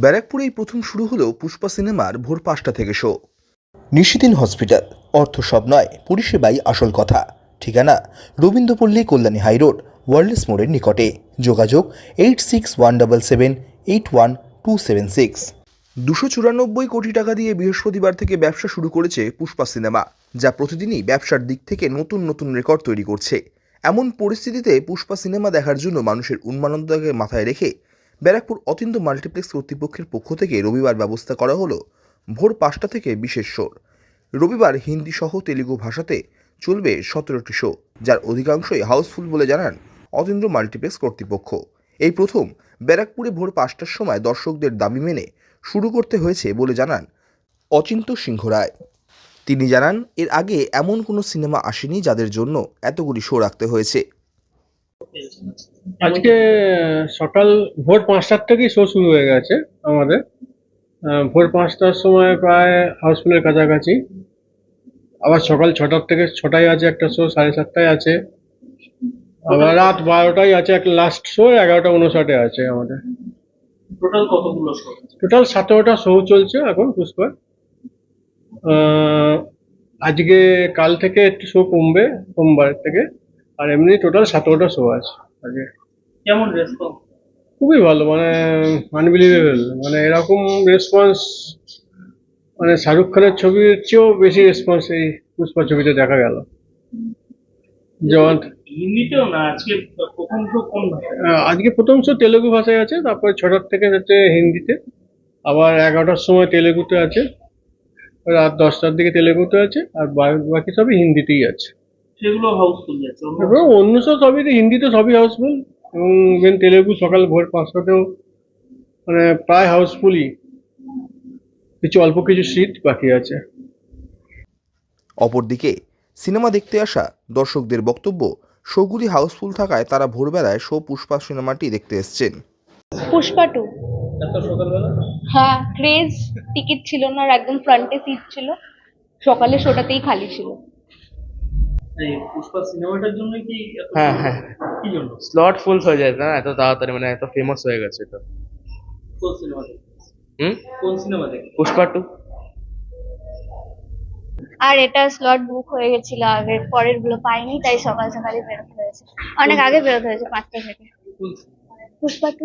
ব্যারাকপুরেই প্রথম শুরু হলো পুষ্পা সিনেমার ভোর পাঁচটা থেকে শো। নিশিদিন হসপিটাল। অর্থ সব নয় পরিষেবাই আসল কথা। ঠিকানা রবীন্দ্রপল্লী কল্যাণী হাইরোড ওয়ার্ল্ডস মোড়ের নিকটে। যোগাযোগ eight six one double seven eight one two seven six. দুশো চুরানব্বই কোটি টাকা দিয়ে বৃহস্পতিবার থেকে ব্যবসা শুরু করেছে পুষ্পা সিনেমা যা প্রতিদিনই ব্যবসার দিক থেকে নতুন নতুন রেকর্ড তৈরি করছে। এমন পরিস্থিতিতে পুষ্পা সিনেমা দেখার জন্য মানুষের উন্মানন্দাকে মাথায় রেখে ব্যারাকপুর অতীন্দ্র মাল্টিপ্লেক্স কর্তৃপক্ষের পক্ষ থেকে রবিবার ব্যবস্থা করা হলো ভোর পাঁচটা থেকে বিশেষ শোর। রবিবার হিন্দি সহ তেলুগু ভাষাতে চলবে সতেরোটি শো, যার অধিকাংশই হাউসফুল বলে জানান অতীন্দ্র মাল্টিপ্লেক্স কর্তৃপক্ষ। এই প্রথম ব্যারাকপুরে ভোর পাঁচটার সময় দর্শকদের দাবি মেনে শুরু করতে হয়েছে বলে জানান অচিন্ত সিংহ রায়। তিনি জানান, এর আগে এমন কোনো সিনেমা আসেনি যাদের জন্য এতগুলি শো রাখতে হয়েছে। আজকে সকাল ভোর পাঁচটার থেকেই শো শুরু হয়ে গেছে আমাদের। ভোর পাঁচটার সময় প্রায় হাউসফুলের কাছাকাছি। আবার সকাল ছটার থেকে ছটায় আছে একটা শো সাড়ে সাতটায় আছে। আবার রাত বারোটায় আছে একটা লাস্ট শো এগারোটা উনষাটে আছে আমাদের। টোটাল কতগুলো শো টোটাল সতেরোটা শো চলছে এখন পুষ্পার আহ, আজকে কাল থেকে একটু শো কমবে সোমবার থেকে। আর এমনি টোটাল সতেরোটা শো আছে। আগে। কেমন রেসপন্স খুবই ভালো মানে আনবিলিভেবল মানে এরকম রেসপন্স মানে শাহরুখ খানের ছবির চেয়েও বেশি রেসপন্স এই পুষ্পা ছবিতে দেখা গেল। যেমন হিন্দিতেও না আজকে প্রথম শো কোন আজকে প্রথম শো তেলেগু ভাষায় আছে তারপরে ছটার থেকে হচ্ছে হিন্দিতে আবার এগারোটার সময় তেলেগুতে আছে রাত দশটার দিকে তেলেগুতে আছে আর বাকি সবই হিন্দিতেই আছে। সেগুলো হাউসফুল যাচ্ছে। অন্য সব সবই তো হিন্দিতে সবই হাউসফুল এবং ইভেন তেলেগু সকাল ভোর পাঁচটাতেও মানে প্রায় হাউসফুলই কিছু অল্প কিছু সিট বাকি আছে। অপরদিকে সিনেমা দেখতে আসা দর্শকদের বক্তব্য শোগুলি হাউসফুল থাকায় তারা ভোরবেলায় শো পুষ্পা সিনেমাটি দেখতে এসছেন। পুষ্পা টু হ্যাঁ ক্রেজ টিকিট ছিল না আর একদম ফ্রন্টে সিট ছিল। সকালে শোটাতেই খালি ছিল। হ্যাঁ হ্যাঁ। স্লট ফুল হয়ে যায় না এত তাড়াতাড়ি মানে এত ফেমাস হয়ে গেছে এটা। কোন সিনেমা দেখে হুম? কোন সিনেমা দেখে পুষ্পা টু আর এটা স্লট বুক হয়ে গেছিল আগের পরেরগুলো পাইনি তাই সকাল সকালই বেরোতে হয়েছে। অনেক আগে বেরোতে হয়েছে পাঁচটা থেকে। Pushpa two